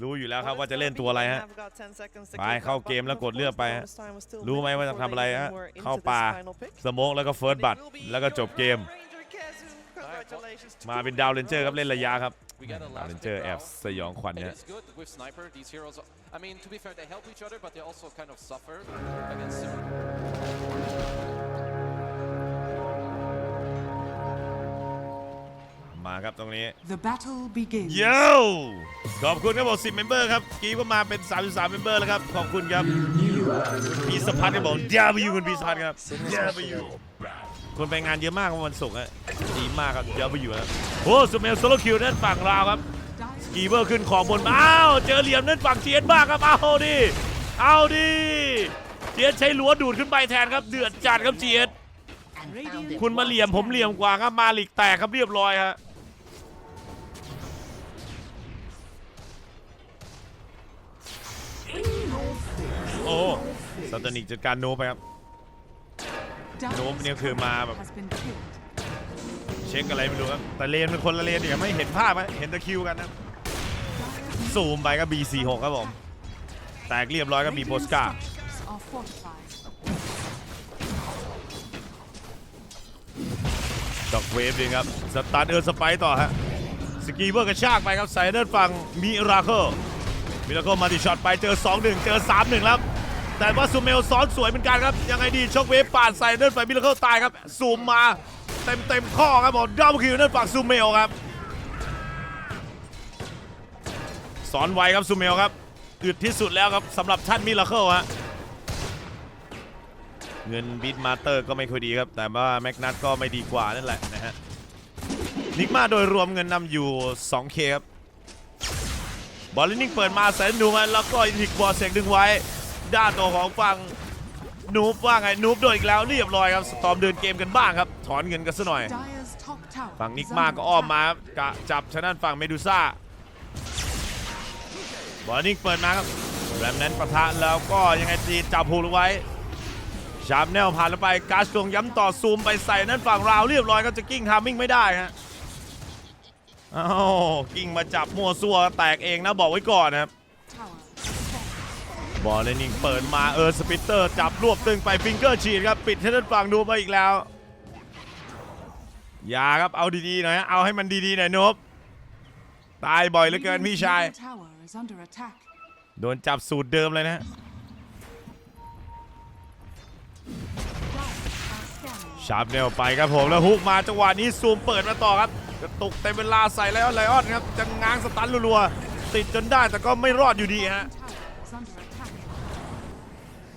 รู้อยู่แล้วครับว่าจะเล่นตัวอะไรฮะ ไปเข้าเกมแล้วกดเลือกไปฮะ รู้ไหมว่าจะทำอะไรฮะ เข้าป่าสโมกแล้วก็เฟิร์สบัตแล้วก็จบเกม มาเป็นดาวเลนเจอร์ครับเล่นระยะครับ We got a ดาว last เลนเจอร์ pick แอบ now. สยองขวัญ It เนี่ย มาครับตรงนี้ The battle begins. โย่ขอบคุณครับผม10เมมเบอร์ครับกีก็มาเป็น 33เมมเบอร์แล้วครับ ขอบคุณครับพีสพัทครับผม W คุณพีสพัทครับ W คนไปงานเยอะมากวันศุกร์อะดีมากครับ W ครับโอ้สุเมลโซโลคิวนั่นฝั่งลาวครับ Dire กีเบอร์ขึ้นของบนอ้าวเจอเหลี่ยมนั่นฝั่งเจียนบ้างครับเอาดิเอาดิเจียนใช้ลัวดูดขึ้นไปแทนครับเดือดจัดครับเจียน Radiant คุณมาเหลี่ยมผมเหลี่ยมกว่าครับมาหลีกแตกครับเรียบร้อยฮะ โอ้สัตนิกจัดการโนไปครับ Dire's โน้มเนี่ยคือมาแบบ เช็คอะไรไม่รู้ครับ แต่เลนเป็นคนละเลนเนี่ยไม่เห็นภาพไหมเห็นตะคิวกันนะซูมไปก็ B46 ครับผม แตกเรียบร้อยก็มีโปสกาดอกเวฟเองครับ สตาร์เดอร์สไปต่อฮะ สกีเบอร์กระชากไปครับใส่เดินฝั่งมิราเคิลมิราเคิลมาติช็อตไปเจอ 2-1 เจอ 3-1 แล้ว แต่ว่าซูเมลซ้อนสวยเหมือนกันครับ ยังไงดีช็อกเวฟปาดใส่เดินฝั่งมิราเคิลตายครับซูมมาเต็มเต็มข้อครับผมดับคิวเดินฝั่งซูเมลครับ สอนไวครับซูเมลครับอึดที่สุดแล้วครับสำหรับท่านมิราเคิลฮะเงินบิดมาเตอร์ก็ไม่ค่อยดีครับ แต่ว่าแม็กนัทก็ไม่ดีกว่านั่นแหละนะฮะนิกมาโดยรวมเงินนำอยู่ 2K ครับบอลลินิ่งเปิดมาแสนนูมันแล้วก็อินทิกบอลเสกดึงไว้ ด้านตัวของฝั่งนูบว่าไงนูบโดนอีกแล้วเรียบร้อยครับสตอมเดินเกมกันบ้างครับ ถอนเงินกันซะหน่อย ฝั่งนิกมาก็อ้อมมาครับกะจับชนะฝั่งเมดูซ่าบอลนิ่งเปิดมาครับแรมนั้นประทะแล้วก็ยังไงดีจับผูกไว้ ชามแนวผ่านแล้วไปกาสตวงย้ำต่อซูมไปใส่นั่นฝั่งราวเรียบร้อยก็จะกิ้งทามิ่งไม่ได้ฮะอ้าวกิ้งมาจับมัวซัวแตกเองนะบอกไว้ก่อนนะครับ บอลเลนนิงเปิดมาเออสปิตเตอร์จับรวบตึงไปฟิงเกอร์ฉีดครับปิดให้ด้านฝั่งดูมาอีกแล้ว อย่าครับเอาดีๆหน่อยฮะเอาให้มันดีๆหน่อยนบตายบ่อยเหลือเกิน Radiant's พี่ชาย middle tower is under attack. โดนจับสูตรเดิมเลยนะฮะ Dire are scanning. ชาร์ปเนลไปครับผมแล้วฮุกมาจังหวะนี้ซูมเปิดมาต่อครับกระตุกเต็มเวลาใส่แล้วไลออนครับจะง้างสตันรัวๆติดจนได้แต่ก็ไม่รอดอยู่ดีฮะ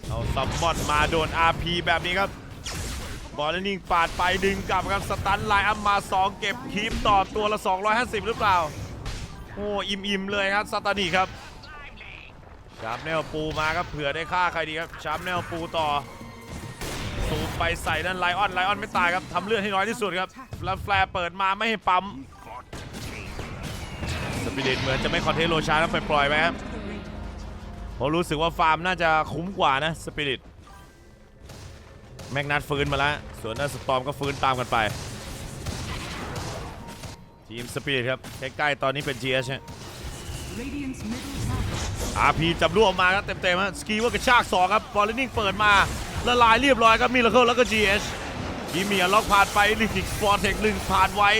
เอาซัมมอนมาโดน RP แบบนี้ครับ บอลนิ่งปาดไปดึงกลับครับสตันไลน์อัพมา 2 เก็บคีปต่อตัวละ 250 หรือเปล่า โอ้อิ่มๆเลยครับสตานีครับชาร์ปเนลปูมาครับเผื่อได้ฆ่าใครดีครับชาร์ปเนลปูต่อสูบไปใส่นั่นไลออนไลออนไม่ตายครับทำเลือดให้น้อยที่สุดครับแล้วแฟร์เปิดมาไม่ให้ปั๊มสปิริตเหมือนจะไม่คอนเทนต์โลชาแล้วไปปล่อยๆไปครับ ผมรู้สึกว่าฟาร์มน่าจะคุ้มกว่านะสปิริตแมกนัทฟื้นมาแล้ว ส่วนนันสตอมก็ฟื้นตามกันไป ทีมสปิริตครับ ใกล้ๆตอนนี้เป็น GH ฮะ Radiant's middle tower. RP จับรวบมาครับเต็มๆฮะสกีว่ากระชากสองครับบอลลนนิ่งเปิดมาละลายเรียบร้อยครับมิลเคิลแล้วก็ GH ทีเมียล็อกผ่านไปลิทิกสปอร์เทคหนึ่งผ่านไว้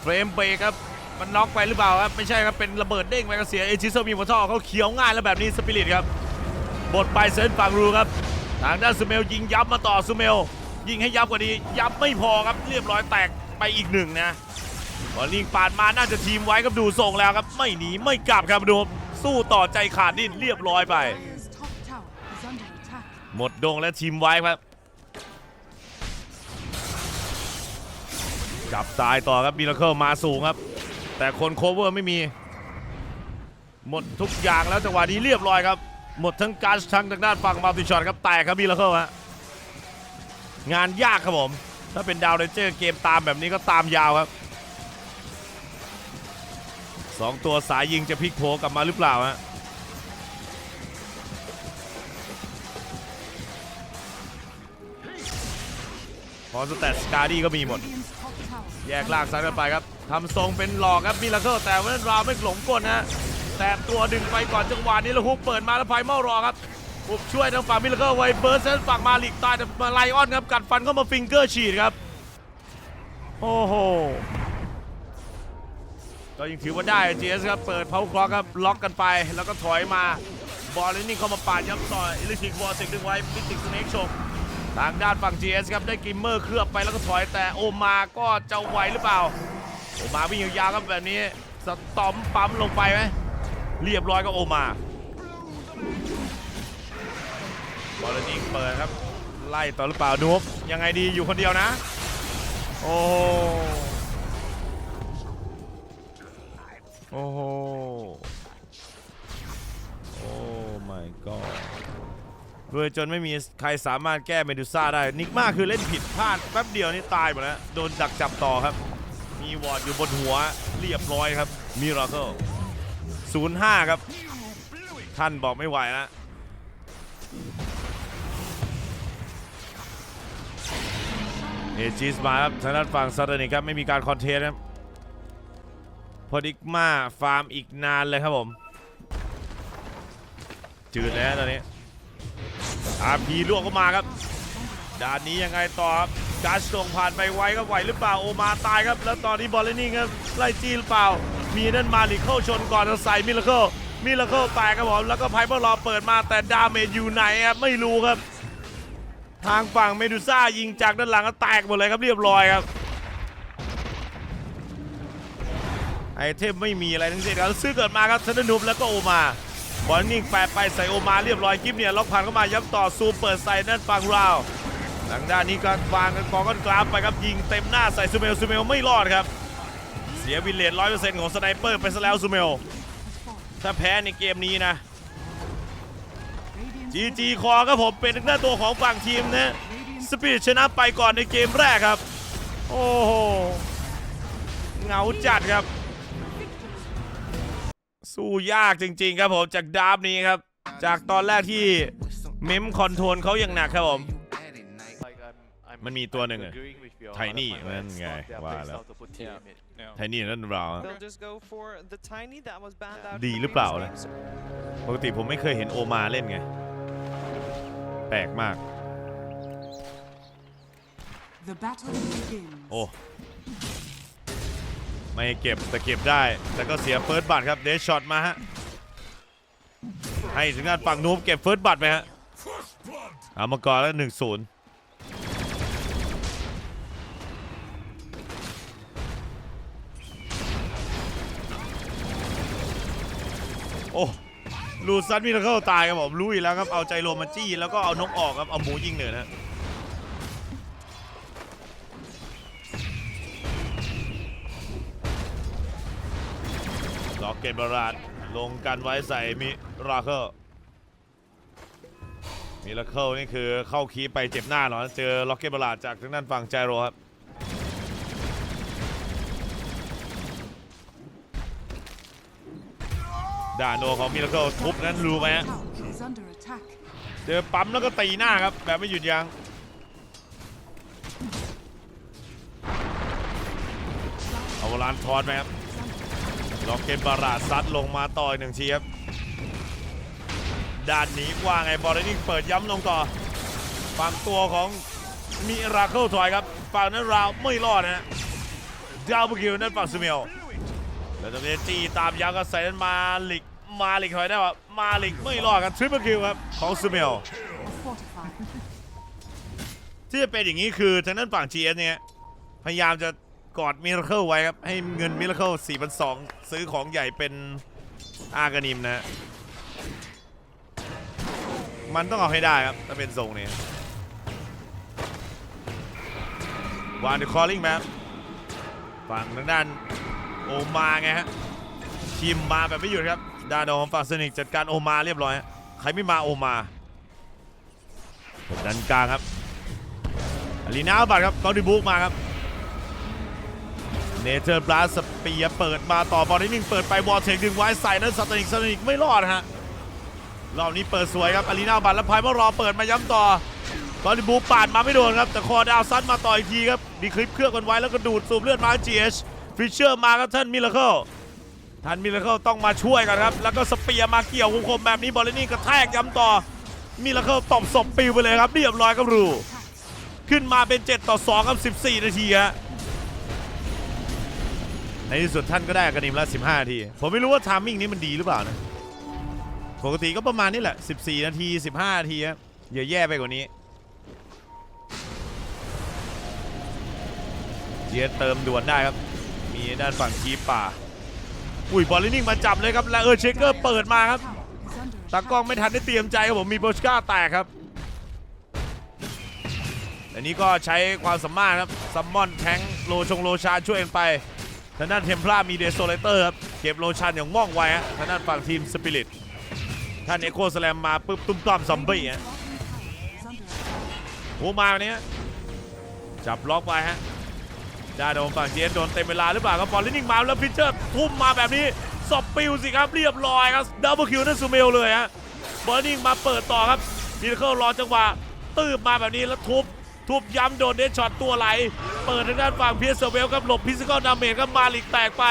เฟรมเบรกครับ มันน็อกไปหรือเปล่าครับไม่ใช่ครับเป็นระเบิดเด้งไปก็เสียเอจิเซมีมอทอเขาเขียวง่ายแล้วแบบนี้สปิริตครับบทไปเซนฝั่งรูครับทางด้านซูเมลยิงยับมาต่อซูเมล ยิงให้ยับกว่านี้ยับไม่พอครับเรียบร้อยแตกไปอีกหนึ่งนะบอลลิงปาดมาน่าจะทีมไว้ครับดูส่งแล้วครับ ไม่หนีไม่กลับครับดูสู้ต่อใจขาดดิ้นเรียบร้อยไป หมดดงและทีมไว้ครับจับตายต่อครับมิราเคิลมาสูงครับ แต่คนโคเวอร์ไม่มี หมดทุกอย่างแล้วจังหวะนี้เรียบร้อยครับ หมดทั้งการทั้งทางด้านฝั่งมาติชอตครับแตกครับมิราเคิลฮะงานยากครับผม ถ้าเป็นดาวเรนเจอร์เกมตามแบบนี้ก็ตามยาวครับสองตัวสายยิงจะพลิกโผกลับมาหรือเปล่าฮะพอสแตทสกาดี้ก็มีหมด แยกล่างซ้ายกันไปครับ ทำทรงเป็นหลอกครับมิราเคิลแต่ว่านั้นราไม่หลงกลนะแต่ตัวดึงไปก่อนจังหวะนี้แล้วฮุกเปิดมาแล้วไพเมอรอครับฮุกช่วยทางฝั่งมิลเลอร์ไว้เบิร์สเซนฝั่งมาลิกตายแต่มาไลออนครับกัดฟันเข้ามาฟิงเกอร์ฉีดครับโอ้โหก็ยังถือว่าได้ GS ครับเปิดเพาคล็อกครับล็อกกันไปแล้วก็ถอยมาบอลนี่เข้ามาปาดย้ำต่อยอิเล็กทริกบอลเสกดึงไว้มิติกสเน็กชกทางด้านฝั่ง GS ครับได้กิมเมอร์เคลือบไปแล้วก็ถอยแต่โอมาก็จะไหวหรือเปล่า โอมาวิ่งยาวๆครับแบบนี้ สตอมปั๊มลงไปไหมเรียบร้อยก็โอมาบอลนี่เปิดครับ ไล่ต่อหรือเปล่านูบยังไงดีอยู่คนเดียวนะ โอ้โหโอ้โห โอ้ my god ด้วยจนไม่มีใครสามารถแก้เมดูซ่าได้ นิกมาคือเล่นผิดพลาดแป๊บเดียวนี่ตายหมดแล้ว โดนดักจับต่อครับ มีวอร์ดอยู่บนหัวเรียบร้อยครับมิราเคิล05ครับ ท่านบอกไม่ไหวแล้วเอจิสมาครับทางด้านฝั่งซาตานิครับไม่มีการคอนเทนต์ครับพอดิกมาฟาร์มอีกนานเลยครับผม จืดแล้วตอนนี้อาพีลวกเข้ามาครับด้านนี้ยังไงต่อครับ การส่งผ่านไปไวก็ไหวหรือเปล่าโอมาตายครับ แล้วตอนนี้บอลเลนนิ่งครับไล่จี้หรือเปล่า มีนั่นมาลิเข้าชนก่อนจะใส่มิลเลอร์เคิลมิลเลอร์เคิลแตกครับผมแล้วก็ไพเปอร์รอเปิดมาแต่ดาเมจอยู่ไหนครับไม่รู้ครับ ทางฝั่งเมดูซ่ายิงจากด้านหลังก็แตกหมดเลยครับเรียบร้อยครับไอเทมไม่มีอะไรทั้งสิ้นครับซื้อเกิดมาครับเซนนูบแล้วก็โอมาบอลนิ่งแปะไปใส่โอมาเรียบร้อยกิฟเนี่ยล็อกผ่านเข้ามาย้ำต่อซูเปิดใส่นั่นฝั่งเรา ทางด้านนี้ก็วางกันกองกันกราฟไปครับยิงเต็มหน้าใส่ซูเมลซูเมลไม่รอดครับ เสียวินเลตร้อยเปอร์เซ็นต์ของสไนเปอร์ไปซะแล้วซูเมลถ้าแพ้ในเกมนี้นะจีจีคอครับผมเป็นทางด้าตัวของฝั่งทีมนะสปีดชนะไปก่อนในเกมแรกครับ โอ้โหเงาจัดครับ สู้ยากจริง ๆ ครับผมจากดาร์ฟนี้ครับ จากตอนแรกที่เมมคอนโทรลเขาอย่างหนักครับผม มันมีตัวหนึ่งอะ agreeing with you. ไทนี่นั่นไงว่าแล้ว to put Yeah. team in. ไทนี่นั่นเรา They'll just go for the tiny that was banned out. ดีหรือเปล่านะปกติผมไม่เคยเห็นโอมาเล่นไง แปลกมาก The battle begins. โอ้ไม่เก็บแต่เก็บได้ แต่ก็เสียเฟิร์สบัตรครับเดชช็อตมาฮะ ให้ถึงงานฝั่งนู้นเก็บเฟิร์สบัตรไปฮะเอามาก่อนแล้วหนึ่งศูนย์ โอ้ลูซันมิราเคิลตายครับผมรู้อยู่แล้วครับเอาใจโรมาจี้แล้วก็เอานกออกครับเอาหมูยิงเหนือนะล็อกเกตบาราดลงกันไว้ใส่มิราเคิลมิราเคิลนี่คือเข้าคีไปเจ็บหน้าเหรอเจอล็อกเกตบาราดจากทางด้านฝั่งไจโรครับ ดาโนของมิราเคิลทุบนั้นรู้ไหมฮะเจอปั๊มแล้วก็ตีหน้าครับ แบบไม่หยุดยัง้งเอาลานทอนไหมครับล็อกเกนบาราดซัดลงมาต่ออีกหนึ่งทีครับด้านนี้ว่าไงบอลนี่เปิดย้ำลงต่อฝั่งตัวของมิราเคิลถอยครับฝั่งนั้นราวไม่รอดนะฮะดาวบุกิวนั่นฝั่งซูเมลแล้วตรงนี้จีตามยาวก็ใส่นั้นมาหลิก มาลิกถอยได้ว่ามาลิกไม่รอดกันทริปเปิลคิวครับของซูเมล Fortified. ที่จะเป็นอย่างนี้คือทางด้านฝั่ง GS เนี่ยพยายามจะกอดมิราเคิลไว้ครับ ให้เงินมิราเคิล4,200 ซื้อของใหญ่เป็นอากานิมนะ มันต้องเอาให้ได้ครับ ถ้าเป็นทรงนี้วานเดอะคอลลิ่งแมปฝั่งทางด้านโอมาไงฮะทีมมาแบบไม่หยุดครับ ดานของฝั่งเซนิกจัดการโอมาเรียบร้อยใครไม่มาโอมากดดันกลางครับอารีนาบัตรครับกอดิบุกมาครับเนเธอร์บลาสเปียเปิดมาต่อบอลนิดนึงเปิดไปวอลเทคดึงไว้ใส่นั้นสตานิกสตานิกไม่รอดฮะรอบนี้เปิดสวยครับอารีนาบัตรแล้วพายมารอเปิดมาย้ำต่อกอดิบุกปาดมาไม่โดนครับแต่คอดาวซัดมาต่ออีกทีครับมีคลิปเครื่องกันไว้แล้วก็ดูดสูบเลือดมา GH ฟิชเชอร์มาครับท่านมิลเลอร์ ทันมิราเคิลต้องมาช่วยกันครับ แล้วก็สเปียร์มาเกี่ยววงคมแบบนี้บอลเลนี่กระแทกย้ำต่อมิราเคิลตบศพปิวไปเลยครับเรียบร้อยครับรูขึ้นมาเป็น 7 ต่อ2ครับ 14 นาทีฮะในที่สุดท่านก็ได้กระนิมละ15 นาที ผมไม่รู้ว่าทามมิ่งนี้มันดีหรือเปล่านะปกติก็ประมาณนี้แหละ 14 นาที 15 นาทีครับอย่าแย่ไปกว่านี้เจียเติมด่วนได้ครับ มีด้านฝั่งคีป่า อุ้ยบอลลินิ่งมาจับเลยครับและเออเชคเกอร์เปิดมาครับตากล้องไม่ทันได้เตรียมใจครับผมมีโบชก้าแตกครับอันนี้ก็ใช้ความสามารถครับซัมมอนแทงโลชงโลชานช่วยกันไปทางด้านเทมพลามีเดโซเลเตอร์ครับเก็บโลชานอย่างว่องไวฮะทางด้านฝั่งทีมสปิริตท่านเอโคสแลมมาปุ๊บตุ้มต้อมซอมบี้ฮะโอ้มาวันนี้ฮะจับล็อกไปฮะ ด้าโดนฝั่งเจนโดนเต็มเวลาหรือเปล่าครับบอลลินิ่งมาแล้วพิชเชอร์ทุ่มมาแบบนี้สอบปิวสิครับเรียบร้อยครับดับเบิลคิวนั่นซูเมลเลยฮะบอร์นิงมาเปิดต่อครับมิราเคิลรอจังหวะตืบมาแบบนี้แล้วทุบทุบย้ำโดนเดชช็อตตัวไหล เปิดทางด้านฝั่งเพียร์เซเวลครับหลบพิซิคอลดาเมจครับมาลิกแตกไป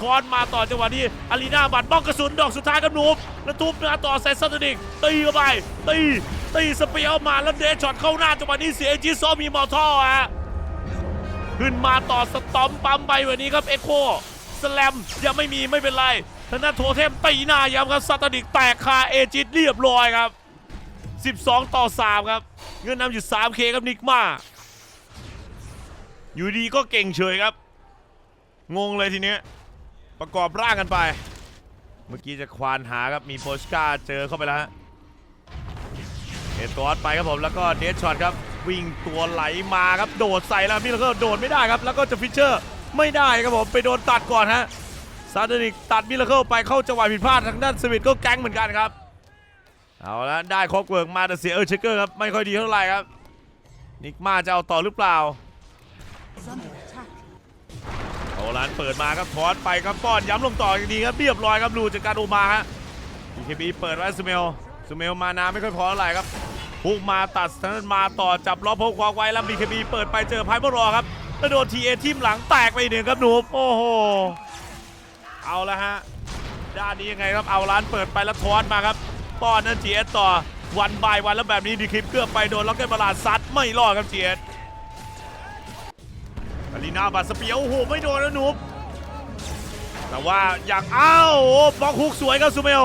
ทอนมาต่อจังหวะนี้อารีนาบัตบ้องกระสุนดอกสุดท้ายกับหนูบแล้วทุบมาต่อใส่ซัตติกตีเข้าไปตีตีสเปียร์มาแล้วเดชช็อตเข้าหน้าจังหวะนี้เสียจีซอมีมอท่อฮะ ขึ้นมาต่อสตอมปั๊มไปวันนี้ครับเอ็กโคสแลมยังไม่มีไม่เป็นไรทางด้านโทเทมตีหน้าย้ำครับซาตาดิกแตกคาเอจิตเรียบร้อยครับ 12 ต่อ 3 ครับ เงินนำอยู่ 3K ครับนิกมา อยู่ดีก็เก่งเฉยครับ งงเลยทีเนี้ยประกอบร่างกันไป เมื่อกี้จะควานหาครับ มีโปชกาเจอเข้าไปแล้วฮะเอตอสไปครับผมแล้วก็เดชช็อตครับ วิ่งตัวไหลมาครับโดดใส่แล้วมิลเลอร์โดดไม่ได้ครับ แล้วก็จะฟิชเชอร์ไม่ได้ครับผมไปโดนตัดก่อนฮะซาเดนิกตัดมิลเลอร์ไปเข้าจังหวะผิดพลาดทางด้านสวิตก็แก๊งเหมือนกันครับเอาละได้ครบเวิร์กมาแต่เสียเออร์เชเกอร์ครับไม่ค่อยดีเท่าไหร่ครับนิกมาจะเอาต่อหรือเปล่าโอลานเปิดมาครับทอนไปครับป้อนย้ำลงต่ออีกทีครับเรียบร้อยครับรูจากการโอมาฮะ BKB เปิดไว้ซูเมลซูเมลมานาไม่ค่อยพอเท่าไหร่ครับ พุ่งมาตัดทางนั้นมาต่อจับล้อพกควางไว้แล้ว BKB เปิดไปเจอไพเปอร์รอครับแล้วโดน TA ทิมหลังแตกไปอีกหนึ่งครับหนูโอ้โหเอาละฮะด้านนี้ยังไงครับเอาร้านเปิดไปแล้วทอนมาครับป้อนนั่น GS ต่อวันบายวันแล้วแบบนี้ดีคลิปเกือบไปโดนล็อกเก็ตบาลาดซัดไม่รอดครับ GS อารีนาบาสเปียวโอ้โหไม่โดนนะหนูแต่ว่าอย่างอ้าวโอ้โหบล็อกฮุกสวยครับซูเมล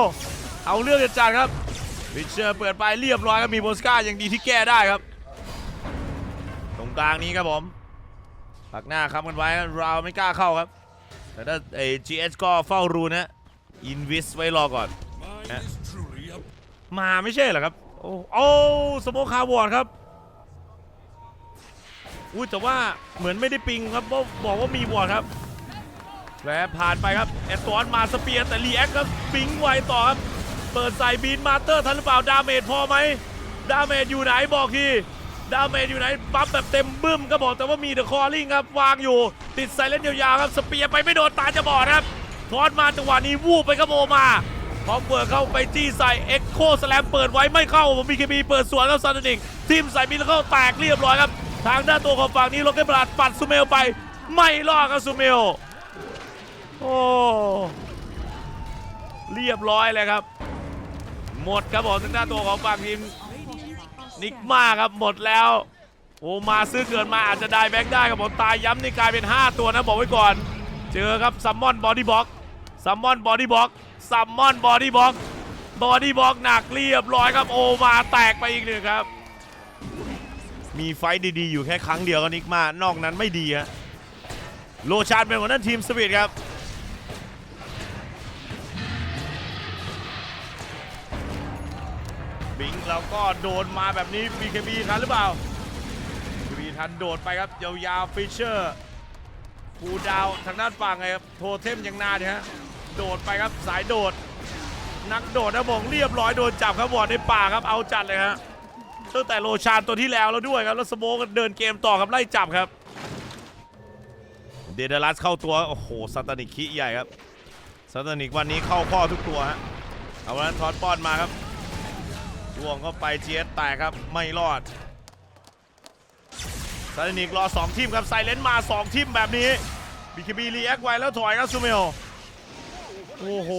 เอาเรื่องจัดๆครับ วิเชอร์เปิดไปเรียบร้อยครับมีโบสกาอย่างดีที่แก้ได้ครับ ตรงกลางนี้ครับผมปักหน้าค้ำกันไว้ครับเราไม่กล้าเข้าครับ แต่ถ้าไอ้ GS ก็เฝ้ารูนะอินวิสไว้รอก่อนนะมาไม่ใช่เหรอครับ โอ้โอ้สโมคคาร์วอร์ดครับอุ้ยแต่ว่าเหมือนไม่ได้ปิงครับเพราะบอกว่ามีวอร์ดครับแหวะผ่านไปครับแอตตอนมาสเปียร์แต่รีแอคครับปิงไวต่อครับ เปิดใส่บีนมาเตอร์ทันหรือเปล่าดาเมจพอไหมดาเมจอยู่ไหนบอกทีดาเมจอยู่ไหนปั๊บแบบเต็มบึ้มก็บอกแต่ว่ามีเดอะคอร์ลิงครับวางอยู่ ติดไซเลนยาวๆครับสเปียร์ไปไม่โดนตาจะบอดครับทอดมาจังหวะนี้วูบไปครับโอมาพร้อมเปิดเข้าไปจี้ใส่เอ็กโคสแลมเปิดไว้ไม่เข้าผมมีเคบีเปิดสวนครับซานนิกทีมใส่มิลเข้าแตกเรียบร้อยครับ ทางด้านตัวของฝั่งนี้โลเกนบราดปัดซูเมลไป ไม่รอดครับซูเมลโอ้เรียบร้อยเลยครับ หมดครับผมทางด้านตัวของฝั่งทีมนิกมาครับหมดแล้ว โอ้มาซื้อเกินมาอาจจะได้แบ็กได้ครับผมตายย้ำนี่กลายเป็น 5 ตัวนะบอกไว้ก่อน เจอครับซัมมอนบอดี้บ็อกซัมมอนบอดี้บ็อกซัมมอนบอดี้บ็อกบอดี้บ็อกหนักเรียบร้อยครับโอมาแตกไปอีกหนึ่งครับ มีไฟดีๆ อยู่แค่ครั้งเดียวก็นิกมานอกนั้นไม่ดีฮะโลชานเป็นหัวหน้าทีมสปีดครับ บิงแล้วก็โดนมาแบบนี้ BKB ทันหรือเปล่า BKB ทันโดดไปครับยาวๆฟิชเชอร์ฟูดาวทางด้านฝั่งไงครับโทเทมยังนานเนี่ยฮะโดดไปครับสายโดด นักโดดนะบงเรียบร้อยโดนจับครับบอดในป่าครับเอาจัดเลยฮะตั้งแต่โลชานตัวที่แล้วแล้วด้วยครับแล้วสโมกเดินเกมต่อครับไล่จับครับเดเดลัสเข้าตัวโอ้โหซาตานิกขี้ใหญ่ครับซาตานิกวันนี้เข้าข้อทุกตัวฮะเอาวันนั้นทอดป้อนมาครับ ล่วงเข้าไปเจียสแตกครับไม่รอดซาเลนิกรอ 2 ทีมครับไซเลนมา 2 ทีมแบบนี้บีคบีรีแอคไว้แล้วถอยครับซูเมลโอ้โห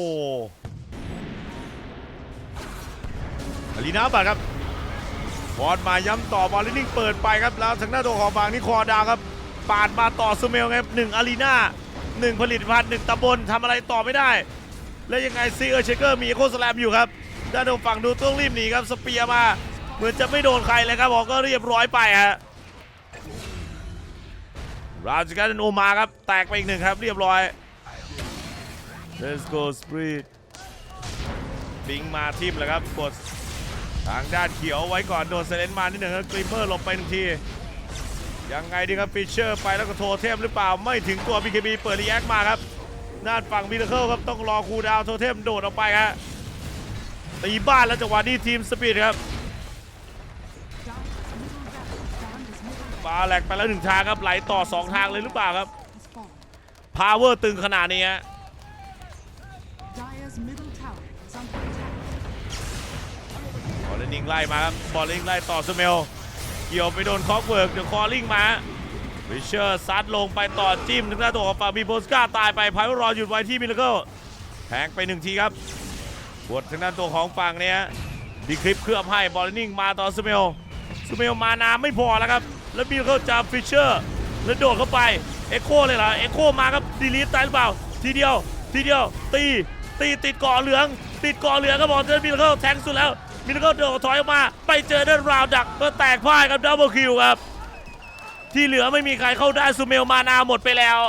อารีนาบัตครับบอลมาย้ำต่อบอลลินิ่งเปิดไปครับแล้วทางหน้าตัวของฝั่งนี้คอดาวครับปาดมาต่อซูเมลครับหนึ่งอารีนาหนึ่งผลิตภัณฑ์หนึ่งตำบลทำอะไรต่อไม่ได้ แล้วยังไงซีเออร์เชเกอร์มีโคสแลมอยู่ครับ ด้านฝั่งดูต้องรีบหนีครับสเปียร์มา เหมือนจะไม่โดนใครเลยครับบอกก็เรียบร้อยไปฮะราชการโอมาครับแตกไปอีกหนึ่งครับเรียบร้อย Let's go Spirit บิงมาทิมแล้วครับกดทางด้านเขียวไว้ก่อนโดนเซเลนมานิดหนึ่งครับกริมเมอร์หลบไปหนึ่งที ยังไงดีครับฟิชเชอร์ไปแล้วก็โทเทมหรือเปล่าไม่ถึงตัว BKB เปิดรีแอคมาครับ ด้านฝั่งมิราเคิลครับต้องรอคูดาวโทเทมโดดออกไปครับ ตีบ้านแล้วจังหวะนี้ทีมสปีดครับปาแหลกไปแล้วหนึ่งทางครับไหลต่อสองทางเลยหรือเปล่าครับพาวเวอร์ตึงขนาดนี้ฮะบอลเลนิงไล่มาครับบอลเลนิงไล่ต่อสเมลเกี่ยวไปโดนคอกเวิร์กเดี๋ยวคอลิงมาวิเชอร์ซัดลงไปต่อจิ้มถึงหน้าตัวของฟาบีโบสกาตายไปพายรอหยุดไว้ที่มิลเลเคิลแทงไปหนึ่งทีครับ บดทางด้านตัวของฝั่งเนี้ยดีคลิปเคลือบให้บอลนนิงมาต่อสเมลสเมลมานาไม่พอแล้วครับ แล้วมิลเลเคิลจับฟิชเชอร์แล้วโดดเข้าไปเอ็กโคเลยเหรอเอ็กโคมาครับดีลีทตายหรือเปล่า ทีเดียวทีเดียวตีตีติดเกาะเหลือง ติดเกาะเหลืองครับอลเจอมิลเลเคิลแทงสุดแล้วมิลเลเคิลโดดถอยออกมา ไปเจอเด้านราวดักก็แตกพ่ายครับดับเบิลคิวครับ ที่เหลือไม่มีใครเข้าได้ซูเมลมานาหมดไปแล้ว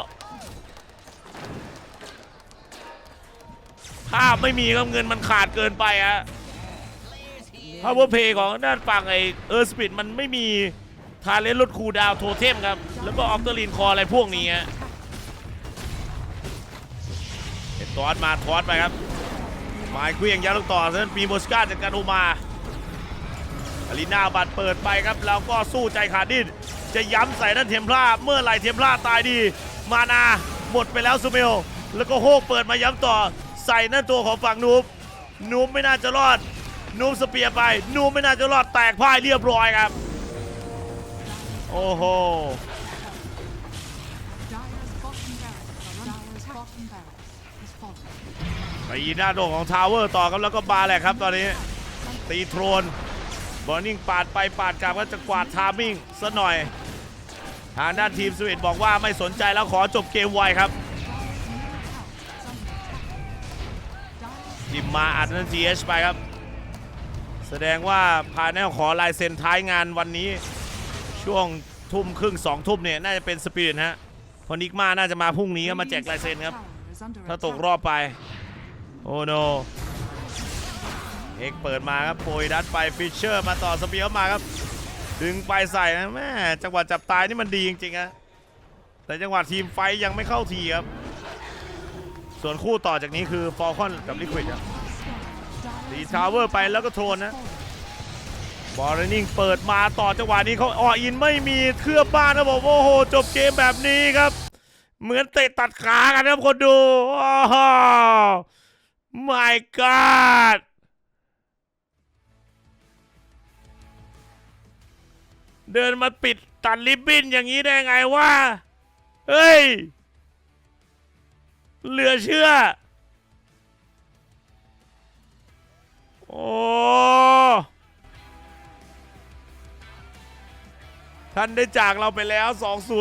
ภาพไม่มีครับเงินมันขาดเกินไปฮะพาวเวอร์เพย์ของด้านฝั่งไอเออร์สปิดมันไม่มีทาเลนลดคูดาวโทเทมครับ แล้วก็ออกเตอร์ลินคออะไรพวกนี้ฮะเห็นทอสมาทอสไปครับหมายเคลี้ยงยัดลูกต่อเซนปีโมสกาจากการโอมาอารีนาบัตรเปิดไปครับ แล้วก็สู้ใจขาดดิ้นจะย้ำใส่ด้านเทมพลาเมื่อไหร่เทมพลาตายดี มานาหมดไปแล้วซูเมลแล้วก็โฮกเปิดมาย้ำต่อ ใส่หน้าตัวของฝั่งนูบนูบไม่น่าจะรอด นูบสเปียร์ไป นูบไม่น่าจะรอดแตกพ่ายเรียบร้อยครับ โอ้โหไปหน้าโดงของทาวเวอร์ต่อครับแล้วก็บาแหลกครับตอนนี้ ตีโทรนบอลนิ่งปาดไปปาดกลับก็จะกวาดทามิ่งซะหน่อย ทางด้านทีมสวีทบอกว่าไม่สนใจแล้วขอจบเกมไวครับ มาอัดนั่น GH ไปครับ แสดงว่าพาแนลขอลายเซ็นท้ายงานวันนี้ ช่วงทุ่มครึ่งสองทุ่มเนี่ย น่าจะเป็นสปิริตฮะพอนิกมาน่าจะมาพรุ่งนี้ก็มาแจกลายเซ็นครับ ถ้าตกรอบไป โอ้โนเอกเปิดมาครับโปรยดัดไปฟิชเชอร์มาต่อสเปียร์มาครับ ดึงไปใส่นะแม่จังหวะจับตายนี่มันดีจริงๆนะแต่จังหวะทีมไฟยังไม่เข้าทีครับ ส่วนคู่ต่อจากนี้คือฟอลคอนกับลิควิดครับ ตีทาวเวอร์ไปแล้วก็โทนนะบอลนิ่งเปิดมาต่อจังหวะนี้เขาอออินไม่มีเคลือบบ้านนะบอกว่าโอ้โหจบเกมแบบนี้ครับ เหมือนเตะตัดขากันครับคนดูโอ้โห my god เดินมาปิดตัดริบบิ้นอย่างนี้ได้ไงวะเฮ้ยเหลือเชื่อ โอ้ท่านได้จากเราไปแล้ว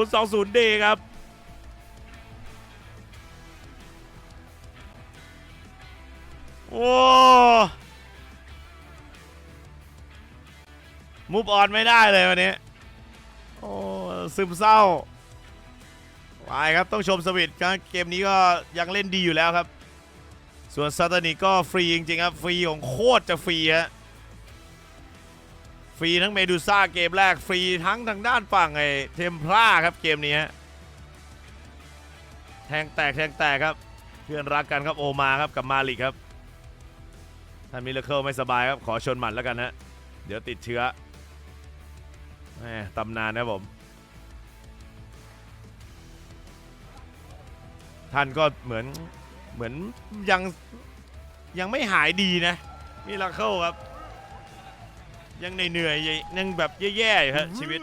2020ดย์ครับ โอ้มูฟออนไม่ได้เลยวันนี้ โอ้ ซึมเศร้า ไปครับ ต้องชมสวิตครับเกมนี้ก็ยังเล่นดีอยู่แล้วครับ ส่วนซาตานิก็ฟรีจริงๆครับ ฟรีของโคตรจะฟรีฮะฟรีทั้งเมดูซ่าเกมแรก ฟรีทั้งทางด้านฝั่งไอ้เทมพลาครับเกมนี้ฮะแทงแตกแทงแตกครับ เพื่อนรักกันครับโอมาครับกับมาลิกครับท่านมิลเลอร์เคิลไม่สบายครับ ขอชนหมัดแล้วกันฮะเดี๋ยวติดเชื้อแหมตำนานนะผม ท่านก็เหมือน เหมือนยังยังไม่หายดีนะมิลเลอร์เคิลครับ ยังเหนื่อยๆยังแบบแย่ๆอยู่ฮะชีวิต